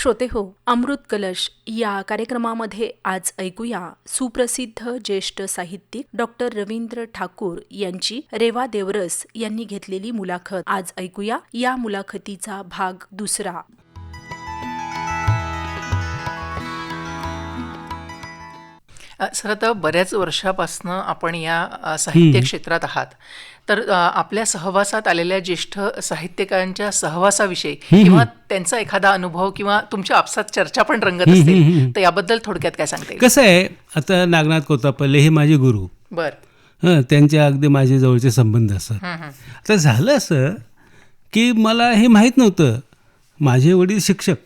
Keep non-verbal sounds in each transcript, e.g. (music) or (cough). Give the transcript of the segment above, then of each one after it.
श्रोते हो अमृत कलश या कार्यक्रमामध्ये आज ऐकूया सुप्रसिद्ध ज्येष्ठ साहित्यिक डॉक्टर रवींद्र ठाकूर यांची रेवा देवरस यांनी घेतलेली मुलाखत. आज ऐकूया या मुलाखतीचा भाग दुसरा. सर आता बऱ्याच वर्षापासनं आपण या साहित्य क्षेत्रात आहात. तर आपल्या सहवासात आलेल्या ज्येष्ठ साहित्यिकांच्या सहवासाविषयी किंवा त्यांचा एखादा अनुभव किंवा तुमच्या आपसात चर्चा पण रंगत असतील तर याबद्दल थोडक्यात काय सांगता कसं आहे आता नागनाथ कोतापल्ले हे माझे गुरु. बर. हं त्यांचे अगदी माझे जवळचे संबंध असत हं, हं. आता झालं असं की मला हे माहीत नव्हतं. माझे वडील शिक्षक.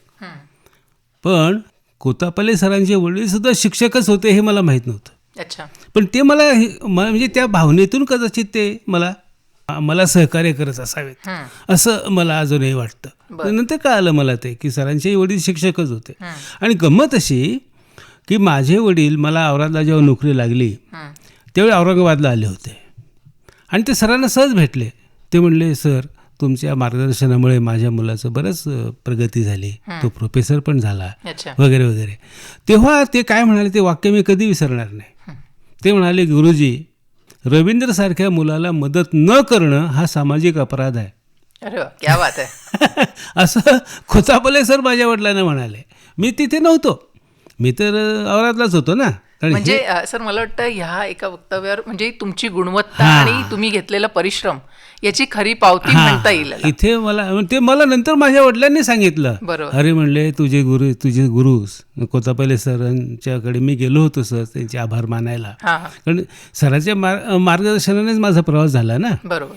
पण कोतापल्ले सरांचे वडील सुद्धा शिक्षकच होते हे मला माहीत नव्हतं. अच्छा. पण ते मला म्हणजे त्या भावनेतून कदाचित ते मला मला सहकार्य करत असावेत. असं मला अजूनही वाटतं. नंतर कळालं मला ते? की सरांचे वडील शिक्षकच होते. आणि गंमत अशी की माझे वडील मला औरंगाबादला जेव्हा नोकरी लागली. त्यावेळी औरंगाबादला आले होते. आणि ते सरांना सहज भेटले. ते म्हणले सर तुमच्या मार्गदर्शनामुळे माझ्या मुलाचं बरंच प्रगती झाली. तो प्रोफेसर पण झाला. वगैरे वगैरे. तेव्हा ते काय म्हणाले ते वाक्य मी कधी विसरणार नाही. ते म्हणाले गुरुजी रवींद्रसारख्या मुलाला मदत न करणं हा सामाजिक अपराध आहे. अरे क्या बात आहे. (laughs) असं खोचापले सर माझ्या वडिलांना म्हणाले. मी तिथे नव्हतो. मी तर औरातलाच होतो ना. म्हणजे सर मला वाटतं ह्या एका वक्तव्यावर म्हणजे तुमची गुणवत्ता आणि तुम्ही घेतलेला परिश्रम याची खरी पावती म्हणता येईल. इथे मला ते मला नंतर माझ्या वडिलांनी सांगितलं. बरोबर. अरे म्हणले तुझे गुरु तुझे गुरु कोतापल्ले सरांच्याकडे मी गेलो होतो सर त्यांचे आभार मानायला. कारण सरांच्या मार मार्गदर्शनानेच माझा प्रवास झाला ना. बरोबर.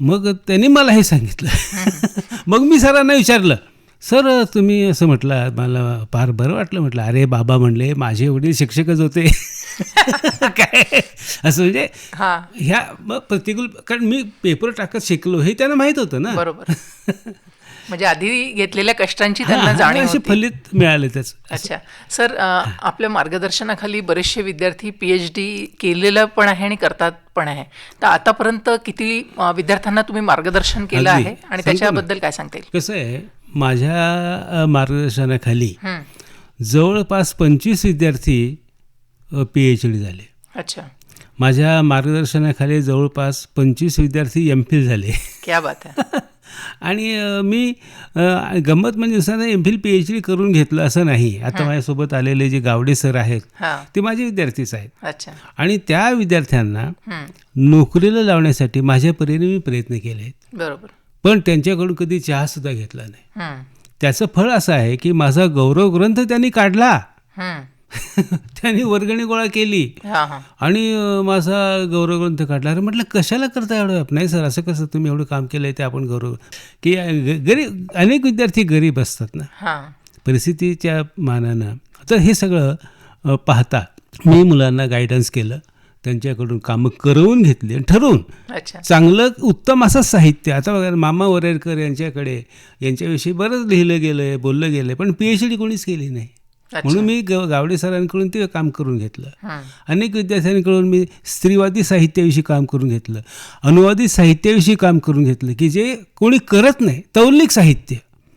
मग त्यांनी मला हे सांगितलं. (laughs) मग मी सरांना विचारलं. सर तुम्ही असं म्हटलं मला फार बरं वाटलं म्हटलं अरे बाबा म्हणले माझे वडील शिक्षकच होते. (laughs) काय? असं म्हणजे हा. ह्या मग प्रतिकूल कारण मी पेपर टाकत शिकलो हे त्यांना माहीत होतं ना. बरोबर. म्हणजे आधी घेतलेल्या कष्टांची त्यांना जाणीव होती. फलित मिळाले त्याच. अच्छा. सर आपल्या मार्गदर्शनाखाली बरेचसे विद्यार्थी पी एच डी केलेलं पण आहे आणि करतात पण आहे. तर आतापर्यंत किती विद्यार्थ्यांना तुम्ही मार्गदर्शन केलं. आहे? आणि त्याच्याबद्दल काय सांगता येईल? कसं आहे माझ्या मार्गदर्शनाखाली. जवळपास पंचवीस विद्यार्थी पी एच डी झाले. अच्छा. माझ्या मार्गदर्शनाखाली जवळपास पंचवीस विद्यार्थी एम फिल झाले. क्या बात आहे (laughs) आणि मी गंमत म्हणजे असं M Phil P H D करून घेतलं असं नाही. आता माझ्यासोबत आलेले जे गावडे सर आहेत हा. ते माझे विद्यार्थीच आहेत. अच्छा. आणि त्या विद्यार्थ्यांना. नोकरीला लावण्यासाठी माझ्या परीने मी प्रयत्न केले आहेत बरोबर. पण त्यांच्याकडून कधी चहासुद्धा घेतला नाही. हं. त्याचं फळ असं आहे की माझा गौरव ग्रंथ त्यांनी काढला. हं. (laughs) त्यांनी वर्गणी गोळा केली. हा हा. आणि माझा गौरव ग्रंथ काढला. अरे म्हटलं कशाला करता एवढं? नाही सर असं कसं तुम्ही एवढं काम केलं आहे ते आपण गौरव की गरीब अनेक विद्यार्थी गरीब असतात ना. हा. परिस्थितीच्या मानानं. तर हे सगळं पाहता मी मुलांना गायडन्स केलं. त्यांच्याकडून कामं करवून घेतली आणि ठरवून. अच्छा. चांगलं उत्तम असं साहित्य आता बघा मामा वरेरकर यांच्याकडे यांच्याविषयी बरंच लिहिलं गेलं आहे बोललं गेलं आहे पण पी एच डी कोणीच केली नाही. म्हणून मी गावडे सरांकडून ते काम करून घेतलं. हं. अनेक विद्यार्थ्यांकडून मी स्त्रीवादी साहित्याविषयी काम करून घेतलं. अनुवादित साहित्याविषयी काम करून घेतलं की जे कोणी करत नाही तौलिक साहित्य.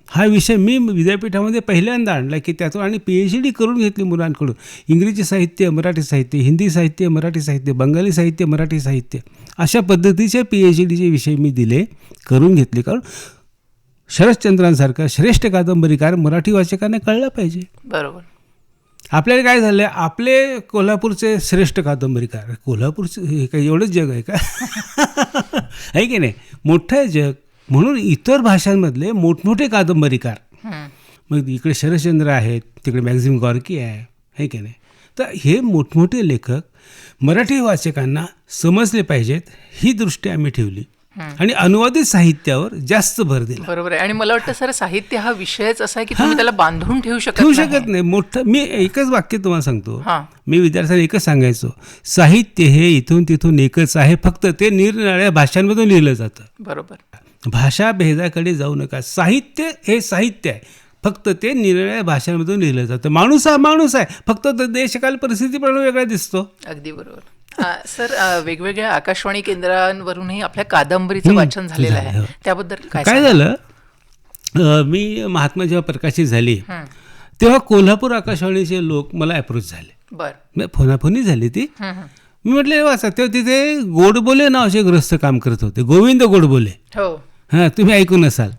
हा विषय मी विद्यापीठामध्ये पहिल्यांदा आणला की त्यातून आणि पी एच डी करून घेतली मुलांकडून. इंग्रजी साहित्य मराठी साहित्य हिंदी साहित्य मराठी साहित्य बंगाली साहित्य मराठी साहित्य अशा पद्धतीचे पी एच डीचे विषय मी दिले करून घेतले. कारण शरदचंद्रांसारखा श्रेष्ठ कादंबरीकार मराठी वाचकांना कळला पाहिजे. बरोबर. आपल्याला काय झालं आपले कोल्हापूरचे श्रेष्ठ कादंबरीकार कोल्हापूरचे हे काय एवढंच जग आहे का? (laughs) आहे की नाही? मोठं जग. म्हणून इतर भाषांमधले मोठमोठे कादंबरीकार. मग इकडे शरदचंद्र आहेत तिकडे मॅक्झिम गॉर्की आहे है की नाही? तर हे मोठमोठे लेखक मराठी वाचकांना समजले पाहिजेत ही दृष्टी आम्ही ठेवली. आणि अनुवादित साहित्यावर जास्त भर दिला. बरोबर आहे. आणि मला वाटतं सर साहित्य हा विषयच असा आहे की तुम्ही त्याला बांधून ठेवू शकत ठेवू. शकत नाही. मोठं मी एकच वाक्य तुम्हाला सांगतो. मी विद्यार्थ्यांना एकच सांगायचो. साहित्य हे इथून तिथून एकच आहे. फक्त ते निरनिराळ्या भाषांमधून लिहिलं जातं. बरोबर. भाषा भेदाकडे जाऊ नका. साहित्य हे साहित्य आहे. फक्त ते निरनिराळ्या भाषांमधून लिहिलं जातं. माणूस हा माणूस आहे. फक्त तो देशकाल परिस्थिती पण वेगळा दिसतो. अगदी बरोबर. सर वेगवेगळ्या आकाशवाणी केंद्रांवरूनही आपल्या कादंबरीचं वाचन झालेलं झालं, आहे. हो. त्याबद्दल काय? झालं? मी महात्मा जेव्हा प्रकाशित झाली. तेव्हा कोल्हापूर आकाशवाणीचे लोक मला अप्रोच झाले. बर. फोनाफोनी झाली ती. मी म्हटले वाचा तेव्हा तिथे गोडबोले नावाचे ग्रस्त काम करत होते. गोविंद गोडबोले. हो. हां तुम्ही ऐकून असाल.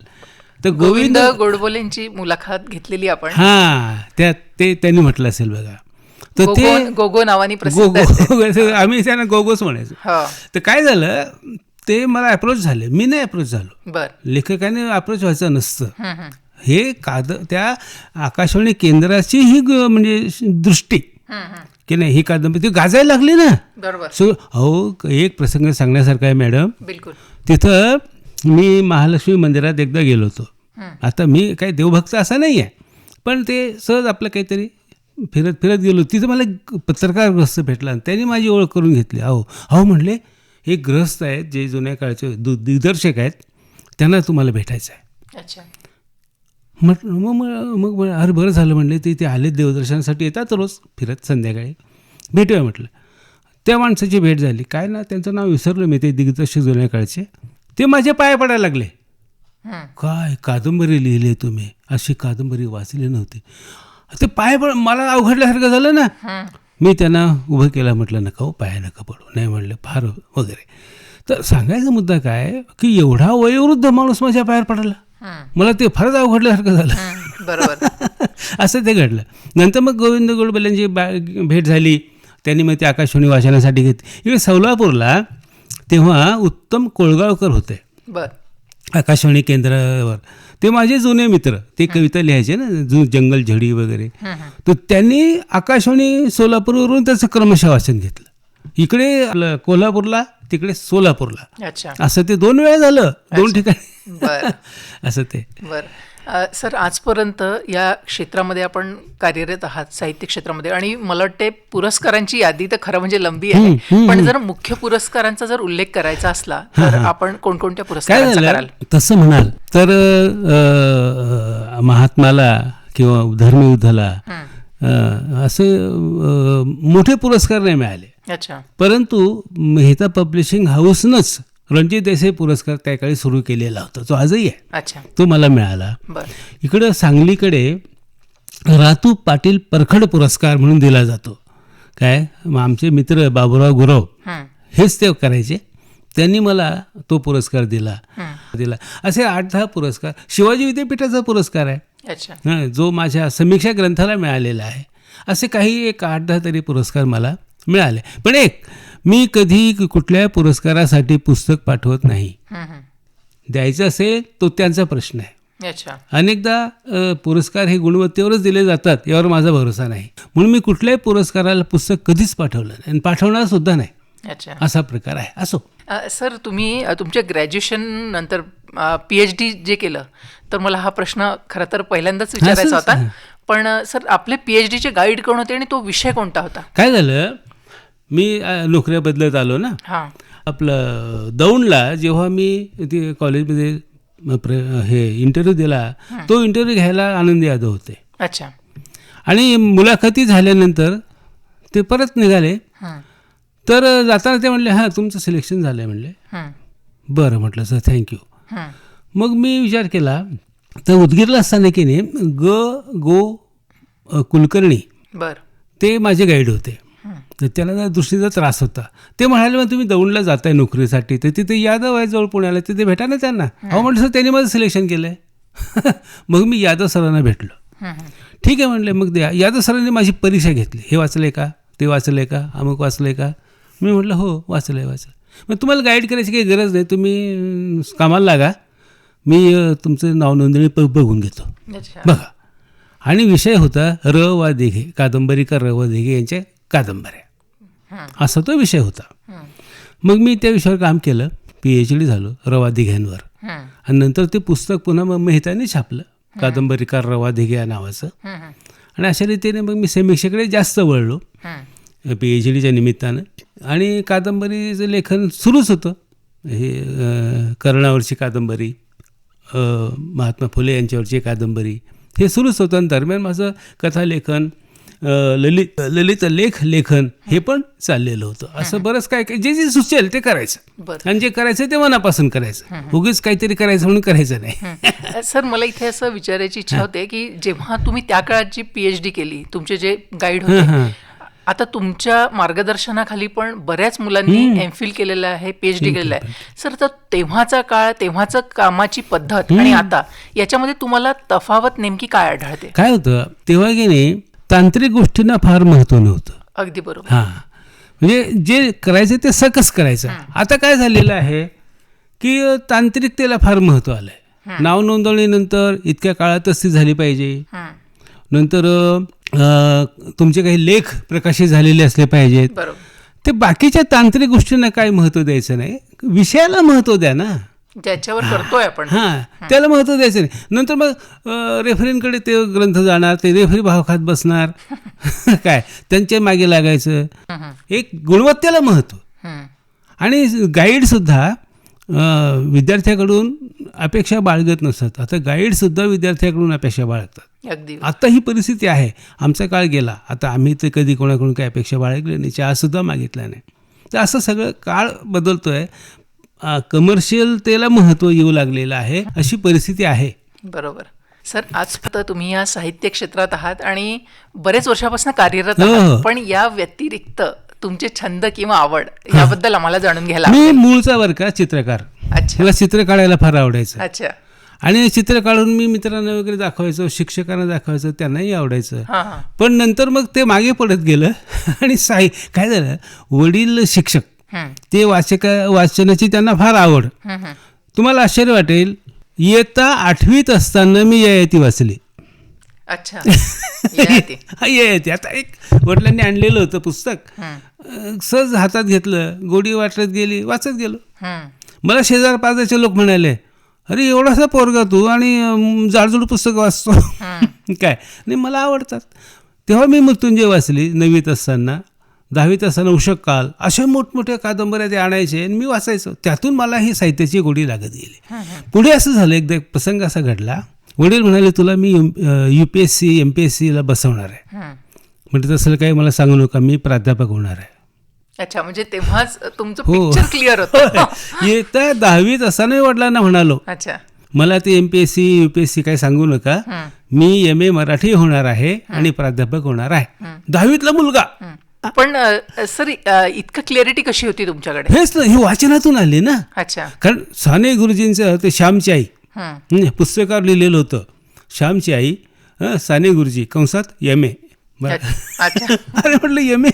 तर गोविंद गोडबोलेंची मुलाखत घेतलेली आपण. हां त्या ते त्यांनी म्हटलं असेल बघा. तर ते गोगो नावाने. आम्ही त्यांना गोगोच म्हणायचो. हो. तर काय झालं ते मला अप्रोच झाले. मी नाही अप्रोच झालो. लेखकाने अप्रोच व्हायचं नसतं. हं, काद त्या आकाशवाणी केंद्राची ही म्हणजे दृष्टी. की नाही ही कादंबरी ती गाजायला लागली ना. बरोबर. सो अहो एक प्रसंग सांगण्यासारखा आहे मॅडम. बिलकुल. तिथं मी महालक्ष्मी मंदिरात एकदा गेलो होतो. आता मी काही देवभक्त असा नाही आहे पण ते सहज आपलं काहीतरी फिरत फिरत गेलो. तिथं मला एक पत्रकार ग्रस्त भेटला आणि त्यांनी माझी ओळख करून घेतली. अहो अहो म्हणले हे ग्रस्त आहेत जे जुन्या काळचे दु दिग्दर्शक आहेत त्यांना तुम्हाला भेटायचं आहे. म्हटलं मग मग मग अरे बरं झालं म्हणले ते ते आले देवदर्शनासाठी येतात रोज फिरत संध्याकाळी. भेटूया म्हटलं. त्या माणसाची भेट झाली. काय ना त्यांचं नाव विसरलं मी ते दिग्दर्शक जुन्या काळचे ते माझ्या पाया पडायला लागले. काय कादंबरी लिहिली तुम्ही? अशी कादंबरी वाचली नव्हती. ते पाय पड मला अवघडल्यासारखं झालं ना. मी त्यांना उभं केला म्हटलं नका हो पाया नका पडू. नाही म्हणलं फार वगैरे. तर सांगायचा मुद्दा काय की एवढा वयोवृद्ध माणूस माझ्या पायावर पडला. मला ते फारच अवघडल्यासारखं झालं. बरोबर. (laughs) असं ते घडलं. नंतर मग गोविंद गोडबल्यांची बा भेट झाली. त्यांनी मग ते आकाशवाणी वाचनासाठी घेतली इकडे सोलापूरला तेव्हा उत्तम कोळगावकर होते. बर. आकाशवाणी केंद्रावर. ते माझे जुने मित्र. ते कविता लिहायचे ना जु जंगल झडी वगैरे. हं, हं. तर त्यांनी आकाशवाणी सोलापूरवरून त्याचं क्रमशः वाचन घेतलं. इकडे कोल्हापूरला तिकडे सोलापूरला. अच्छा. असं ते दोन वेळा झालं दोन ठिकाणी. बर. (laughs) असं ते. बर. सर आजपर्यंत या क्षेत्रामध्ये आपण कार्यरत आहात साहित्य क्षेत्रामध्ये आणि मला वाटते पुरस्कारांची यादी तर खरं म्हणजे लंबी आहे पण जर मुख्य पुरस्कारांचा जर उल्लेख करायचा असला तर आपण कोणकोणत्या कराल? तसं म्हणाल तर महात्माला किंवा धर्मयुद्धाला असे मोठे पुरस्कार नाही मिळाले. अच्छा. परंतु मेहता पब्लिशिंग हाऊसनंच रणजित देसाई पुरस्कार त्या काळी सुरू केलेला होता. तो आजही आहे. अच्छा. तो मला मिळाला. बर. इकडं सांगलीकडे रातू पाटील परखड पुरस्कार म्हणून दिला जातो. काय? आमचे मित्र बाबुराव गुरव. हेच ते करायचे. त्यांनी मला तो पुरस्कार दिला. दिला. असे आठ दहा पुरस्कार. शिवाजी विद्यापीठाचा पुरस्कार आहे. अच्छा. जो माझ्या समीक्षा ग्रंथाला मिळालेला आहे. असे काही एक आठ दहा तरी पुरस्कार मला मिळाले. पण एक मी कधी कुठल्या पुरस्कारासाठी पुस्तक पाठवत नाही. द्यायचं असेल तो त्यांचा प्रश्न आहे. अच्छा. अनेकदा पुरस्कार हे गुणवत्तेवरच दिले जातात यावर माझा भरोसा नाही. म्हणून मी कुठल्याही पुरस्काराला पुस्तक कधीच पाठवलं नाही आणि पाठवणार सुद्धा नाही. अच्छा. असा प्रकार आहे. असो. सर तुम्ही तुमच्या ग्रॅज्युएशन नंतर पी एच डी जे केलं तर मला हा प्रश्न खरं तर पहिल्यांदाच विचारायचा होता. पण सर आपले पी एच डीचे गाईड कोण होते आणि तो विषय कोणता होता? काय झालं? मी नोकऱ्या बदलत आलो ना. आपलं दौंडला जेव्हा मी ते कॉलेजमध्ये हे इंटरव्ह्यू दिला तो इंटरव्ह्यू घ्यायला आनंद यादव होते. अच्छा. आणि मुलाखती झाल्यानंतर ते परत निघाले. तर जाताना ते म्हणले हां तुमचं सिलेक्शन झालं आहे म्हणले बरं म्हटलं सर थँक्यू. मग मी विचार केला तर उदगीरला असताना की नाही ग गो कुलकर्णी बर. ते माझे गाईड होते. तर त्यांना जरा दृष्टीचा त्रास होता. ते म्हणाले मग तुम्ही दौंडला जाताय नोकरीसाठी. तर तिथे यादव आहे जवळ पुण्याला. तिथे भेटा ना त्यांना अहो म्हटलं सर त्यांनी माझं सिलेक्शन केलं आहे मग मी यादव सरांना भेटलो. ठीक आहे म्हणले मग द्या. यादव सरांनी माझी परीक्षा घेतली. हे वाचलं का? ते वाचलं का? अमुक वाचलं का? मी म्हटलं हो वाचलं आहे वाचलं मग तुम्हाला गाईड करायची काही गरज नाही. तुम्ही कामाला लागा. मी तुमचं नाव नोंदणी बघून घेतो. बघा. आणि विषय होता र वा दिघे कादंबरीकर र व दिघे यांच्या कादंबऱ्या. असा तो विषय होता. मग मी त्या विषयावर काम केलं पी एच डी झालो रवा दिघ्यांवर. आणि नंतर ते पुस्तक पुन्हा मग मेहताने छापलं कादंबरीकार रवा दिघे या नावाचं. आणि अशा रीतीने मग मी समीक्षेकडे जास्त वळलो. पी एच डीच्या निमित्तानं. आणि कादंबरीचं लेखन सुरूच होतं. हे कर्णावरची कादंबरी महात्मा फुले यांच्यावरची कादंबरी हे सुरूच होतं. आणि दरम्यान माझं कथालेखन ललित ललित लेख लेखन हे पण चाललेलं होतं. असं बरंच काय जे जे सुचेल ते करायचं. आणि जे करायचं ते मनापासून करायचं. उगीच काहीतरी करायचं म्हणून करायचं नाही. सर मला इथे असं विचारायची इच्छा होते की जेव्हा तुम्ही त्या काळात जी पीएचडी केली तुमचे जे गाईड. होते आता तुमच्या मार्गदर्शनाखाली पण बऱ्याच मुलांनी एम फिल केलेलं आहे पीएचडी केलेलं आहे. सर तर तेव्हाचा काळ तेव्हाचं कामाची पद्धत आणि आता याच्यामध्ये तुम्हाला तफावत नेमकी काय आढळते? काय होतं तेव्हा की नाही तांत्रिक गोष्टींना फार महत्त्व नव्हतं. अगदी बरोबर. हां. म्हणजे जे करायचं ते सकस करायचं. आता काय झालेलं आहे की तांत्रिकतेला फार महत्त्व आलं आहे नाव नोंदवणीनंतर इतक्या काळातच ती झाली पाहिजे. नंतर तुमचे काही लेख प्रकाशित झालेले असले पाहिजेत. ते बाकीच्या तांत्रिक गोष्टींना काय महत्त्व द्यायचं नाही? विषयाला महत्त्व द्या ना. ज्याच्यावर करतोय आपण. हां त्याला महत्त्व द्यायचं नाही. नंतर मग रेफरींकडे ते ग्रंथ जाणार ते रेफरी भाव खात बसणार. (laughs) काय? त्यांच्या मागे लागायचं. एक गुणवत्तेला महत्त्व. हं. आणि गाईडसुद्धा विद्यार्थ्याकडून अपेक्षा बाळगत नसतात. आता गाईडसुद्धा विद्यार्थ्याकडून अपेक्षा बाळगतात. अगदी. आता ही परिस्थिती आहे. आमचा काळ गेला. आता आम्ही तर कधी कोणाकडून काही अपेक्षा बाळगली नाही. चहासुद्धा मागितला नाही. तर असं सगळं काळ बदलतो आहे कमर्शियलतेला महत्त्व येऊ लागलेलं आहे अशी परिस्थिती आहे. बरोबर. सर आज फक्त तुम्ही या साहित्य क्षेत्रात आहात आणि बरेच वर्षापासून कार्यरत हो. आहात पण या व्यतिरिक्त तुमचे छंद किंवा आवड याबद्दल आम्हाला जाणून घ्यायला मी मूळचा वर्ग का चित्रकार. अच्छा. मला चित्र काढायला फार आवडायचं. अच्छा. आणि चित्र काढून मी मित्रांना वगैरे दाखवायचो शिक्षकांना दाखवायचो त्यांनाही आवडायचं. हा हा. पण नंतर मग ते मागे पडत गेलं (laughs) आणि साई काय झालं? वडील शिक्षक. ते वाचका वाचनाची त्यांना फार आवड. तुम्हाला आश्चर्य वाटेल इयत्ता आठवीत असताना मी ययाती वाचली. अच्छा. (laughs) ययाती आता एक वडिलांनी आणलेलं होतं पुस्तक. सहज हातात घेतलं गोडी वाटत गेली वाचत गेलो. मला शेजार लोक म्हणाले अरे एवढासा पोरगा तू आणि जाडजूड पुस्तक वाचतो. (laughs) काय? नाही मला आवडतात. तेव्हा मी मृत्युंजय वाचली नववीत असताना. दहावीत असताना उषक काल अशा मोठमोठ्या कादंबऱ्या ते आणायचे आणि मी वाचायचो. त्यातून मला ही साहित्याची गोडी लागत गेली. पुढे असं झालं एकदा एक प्रसंग असा घडला. वडील म्हणाले तुला मी U P S C M P S सीला बसवणार आहे. म्हणजे तसं काही मला सांगू नका मी प्राध्यापक होणार आहे. अच्छा म्हणजे तेव्हाच तुमचं हो. पिक्चर क्लिअर होतं. (laughs) येत्या दहावीत असताना वडिलांना म्हणालो. अच्छा. मला ते M P S C U P S C काही सांगू नका. मी एम ए मराठी होणार आहे आणि प्राध्यापक होणार आहे. दहावीतला मुलगा. पण सर इतकं क्लिअरिटी कशी होती तुमच्याकडे? हेच ही वाचनातून आली ना. अच्छा. कारण साने गुरुजींचं ते श्यामची आई. हं, पुस्तकावर लिहिलेलं होतं. श्यामची आई साने गुरुजी कंसात एम ए. अच्छा. (laughs) अरे म्हटलं एम ए.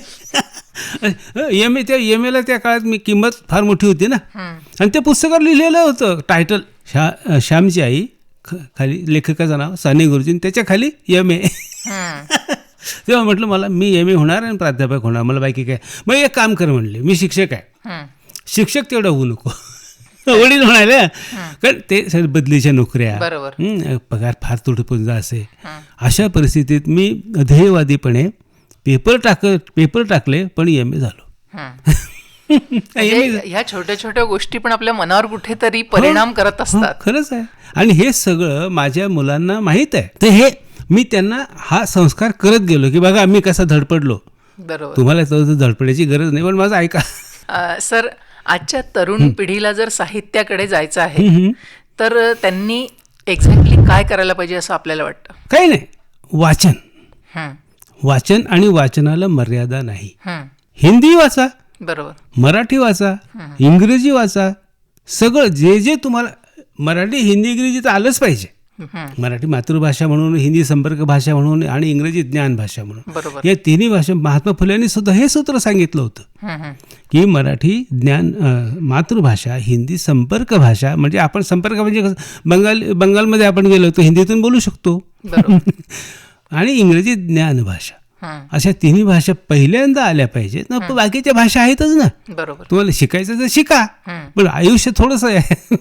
एम ए त्या एम एला त्या काळात मी किंमत फार मोठी होती ना. आणि ते पुस्तकावर लिहिलेलं होतं टायटल शा श्यामची आई खाली लेखकाचं नाव साने गुरुजी त्याच्याखाली एम ए. (laughs) तेव्हा म्हटलं मला मी एम ए होणार आणि प्राध्यापक होणार. मला बाकी काय मग एक काम कर म्हणले. मी शिक्षक आहे. शिक्षक तेवढं होऊ नको. (laughs) वडील म्हणाले कारण ते बदलीच्या नोकऱ्या. बरोबर. हं, पगार फार तुटपुंजा असे. हं. अशा परिस्थितीत मी ध्येयवादीपणे पेपर टाक पेपर टाकले पण एम ए झालो. एम ए (laughs) म्हणजे ह्या छोट्या छोट्या गोष्टी पण आपल्या मनावर कुठेतरी परिणाम करत असतात. खरंच आहे. आणि हे सगळं माझ्या मुलांना माहीत आहे. तर हे मी त्यांना हा संस्कार करत गेलो की बघा मी कसा धडपडलो. बरोबर. तुम्हाला धडपडायची गरज नाही पण माझं ऐका. सर आजच्या तरुण पिढीला जर साहित्याकडे जायचं आहे. तर त्यांनी एक्झॅक्टली काय करायला पाहिजे असं आपल्याला वाटतं? काही नाही. वाचन. वाचन आणि वाचनाला मर्यादा नाही. हिंदी वाचा बरोबर. मराठी वाचा इंग्रजी वाचा सगळं जे जे तुम्हाला मराठी हिंदी इंग्रजी तर आलंच पाहिजे. मराठी मातृभाषा म्हणून हिंदी संपर्क भाषा म्हणून आणि इंग्रजी ज्ञान भाषा म्हणून. या तिन्ही भाषा महात्मा फुल्यांनी सुद्धा हे सूत्र सांगितलं होतं. की मराठी ज्ञान मातृभाषा हिंदी संपर्क भाषा म्हणजे आपण संपर्क म्हणजे कसं बंगाल बंगालमध्ये आपण गेलो तर हिंदीतून बोलू शकतो. बरोबर. (laughs) आणि इंग्रजी ज्ञान भाषा. अशा तिन्ही भाषा पहिल्यांदा आल्या पाहिजेत. ना बाकीच्या भाषा आहेतच ना. बरोबर. तुम्हाला शिकायचं तर शिका. पण आयुष्य थोडंसं आहे.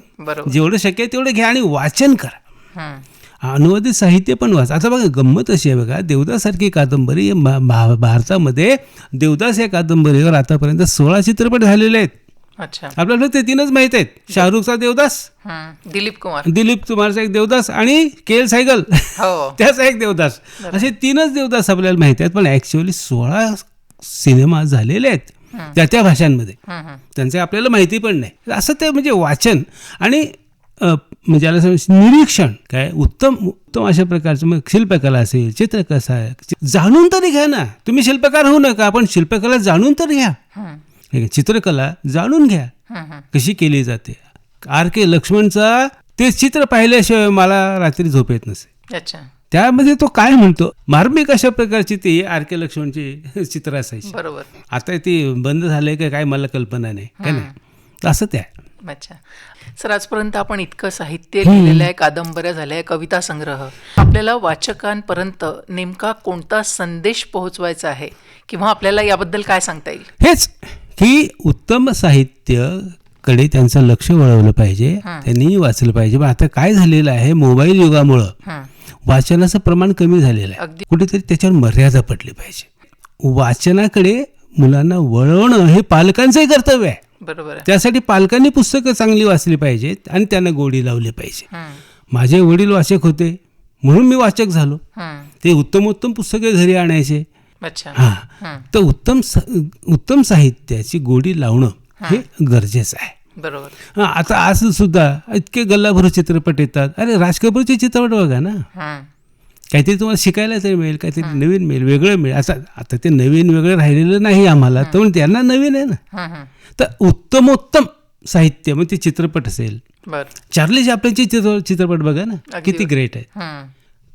जेवढं शक्य आहे तेवढं घ्या आणि वाचन करा. अनुवादित साहित्य पण वाच. आता बघा गंमत अशी आहे बघा देवदासारखी कादंबरी भा- भारतामध्ये देवदास या कादंबरीवर आतापर्यंत सोळा चित्रपट झालेले आहेत. अच्छा. आपल्याला ते तीनच माहीत आहेत. शाहरुखचा देवदास. दिलीप कुमार. दिलीप कुमारचा एक देवदास आणि के एल सायगल हो. (laughs) त्याचा एक देवदास. असे तीनच देवदास आपल्याला माहिती आहेत पण ऍक्च्युअली सोळा सिनेमा झालेले आहेत त्या त्या भाषांमध्ये. त्यांचे आपल्याला माहिती पण नाही. असं ते म्हणजे वाचन आणि म्हणजे याला निरीक्षण. काय? उत्तम उत्तम अशा प्रकारचं मग शिल्पकला असेल चित्रकला आहे जाणून तरी घ्या ना. तुम्ही शिल्पकार होऊ नका पण शिल्पकला जाणून तर घ्या. हे. चित्रकला जाणून घ्या. कशी केली जाते? आर के लक्ष्मणचा ते चित्र पाहिल्याशिवाय मला रात्री झोप येत नसे. अच्छा. त्यामध्ये तो काय म्हणतो? मार्मिक अशा प्रकारची ती आर के लक्ष्मणची चित्र असायची. बरोबर. आता ती बंद झालंय का काय? मला कल्पना नाही. काय नाही असं ते आहे अच्छा. सर आजपर्यंत आपण इतकं साहित्य लिहिलेलं आहे कादंबऱ्या झाल्या आहे कविता संग्रह. आपल्याला वाचकांपर्यंत नेमका कोणता संदेश पोहोचवायचा आहे? किंवा आपल्याला याबद्दल काय सांगता येईल? हेच की उत्तम साहित्यकडे त्यांचं लक्ष वळवलं पाहिजे त्यांनी वाचलं पाहिजे. पण आता काय झालेलं आहे मोबाईल युगामुळं. वाचनाचं प्रमाण कमी झालेलं आहे. कुठेतरी त्याच्यावर मर्यादा पडली पाहिजे. वाचनाकडे मुलांना वळवणं हे पालकांचंही कर्तव्य आहे. बरोबर त्यासाठी पालकांनी पुस्तकं चांगली वाचली पाहिजेत आणि त्यांना गोडी लावली पाहिजे. माझे वडील वाचक होते म्हणून मी वाचक झालो. ते उत्तम उत्तम पुस्तके घरी आणायचे. हा. तर उत्तम उत्तम साहित्याची गोडी लावणं हे. गरजेचं आहे. बरोबर. हा आता आज सुद्धा इतके गल्लाभर चित्रपट येतात. अरे राज कपूरचे चित्रपट बघा ना. काहीतरी तुम्हाला शिकायला तरी मिळेल काहीतरी नवीन मिळेल वेगळं मिळेल आता आता ते नवीन वेगळं राहिलेलं नाही आम्हाला तर त्यांना नवीन आहे ना. तर उत्तमोत्तम साहित्य मग ते चित्रपट असेल चार्ली चॅपलिनचे चित्र चित्रपट बघा ना किती ग्रेट हम्म.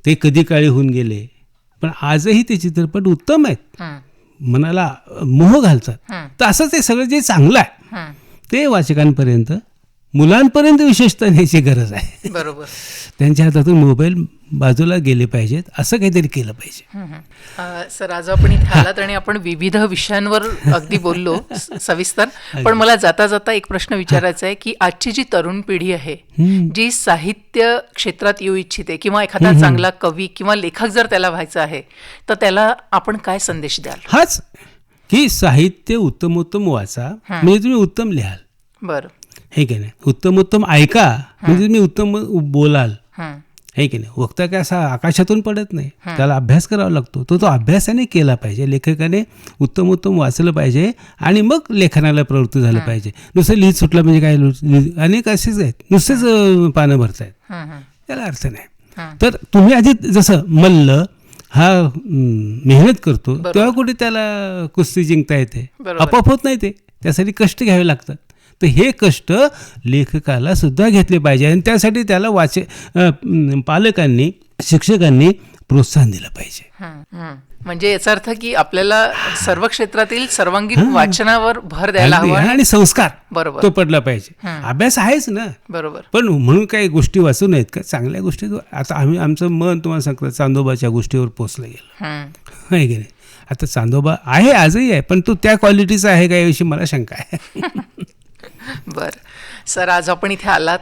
ते कधी काळी होऊन गेले पण आजही ते चित्रपट उत्तम आहेत. मनाला मोह घालतात. तर असं ते सगळं जे चांगलं आहे. ते वाचकांपर्यंत मुलांपर्यंत विशेषतः न्यायची गरज आहे. बरोबर. त्यांच्या हातातून मोबाईल बाजूला गेले पाहिजेत असं काहीतरी केलं पाहिजे. सर आज आपण इथे आलात आणि आपण विविध विषयांवर अगदी बोललो सविस्तर. पण मला जाता जाता एक प्रश्न विचारायचा आहे की आजची जी तरुण पिढी आहे. जी साहित्य क्षेत्रात येऊ इच्छिते किंवा एखादा चांगला कवी किंवा लेखक जर त्याला व्हायचं आहे तर त्याला आपण काय संदेश द्याल? हाच की साहित्य उत्तमोत्तम वाचा म्हणजे तुम्ही उत्तम लिहाल. बरं. हे की नाही? उत्तम उत्तम ऐका म्हणजे तुम्ही उत्तम बोलाल. हे। की नाही? वक्ता काय असा आकाशातून पडत नाही. त्याला अभ्यास करावा लागतो. तो तो अभ्यासाने केला पाहिजे. लेखकाने उत्तम उत्तम वाचलं पाहिजे आणि मग लेखनाला प्रवृत्त झालं पाहिजे. नुसतं लिहित सुटलं म्हणजे काय अनेक असेच आहेत. नुसतेच पानं भरतायत. त्याला अर्थ नाही. तर तुम्ही आधी जसं मल्ल हा मेहनत करतो तेव्हा कुठे त्याला कुस्ती जिंकता येते. आपोआप होत नाही ते. त्यासाठी कष्ट घ्यावे लागतात. तर हे कष्ट लेखकाला सुद्धा घेतले पाहिजे. आणि त्यासाठी त्याला वाचे पालकांनी शिक्षकांनी प्रोत्साहन दिलं पाहिजे. म्हणजे याचा अर्थ की आपल्याला सर्व क्षेत्रातील सर्वांगीण वाचनावर भर द्यायला. हवा. आणि संस्कार बरोबर. तो पडला पाहिजे. अभ्यास आहेच ना. बरोबर. पण म्हणून काही गोष्टी वाचू नयेत का? चांगल्या गोष्टी आता आम्ही आमचं मन तुम्हाला सांगतो चांदोबाच्या गोष्टीवर पोचलं गेलं. आहे की नाही? आता चांदोबा आहे आजही आहे पण तो त्या क्वालिटीचा आहे का याविषयी मला शंका आहे. (laughs) (laughs) बर सर आज आपण इथे आलात.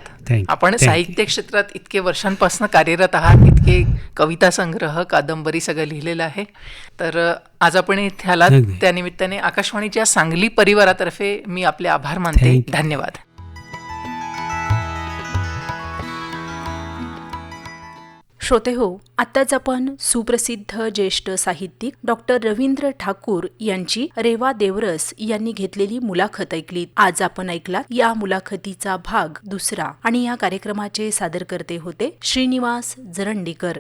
आपण. साहित्य क्षेत्रात इतके वर्षांपासून कार्यरत आहात इतके कविता संग्रह कादंबरी सगळं लिहिलेलं आहे तर आज आपण इथे आलात. त्यानिमित्ताने आकाशवाणीच्या सांगली परिवारातर्फे मी आपले आभार मानते. धन्यवाद श्रोते हो आत्ताच आपण सुप्रसिद्ध ज्येष्ठ साहित्यिक डॉक्टर रवींद्र ठाकूर यांची रेवा देवरस यांनी घेतलेली मुलाखत ऐकली. आज आपण ऐकला या मुलाखतीचा भाग दुसरा आणि या कार्यक्रमाचे सादरकर्ते होते श्रीनिवास जरंडीकर.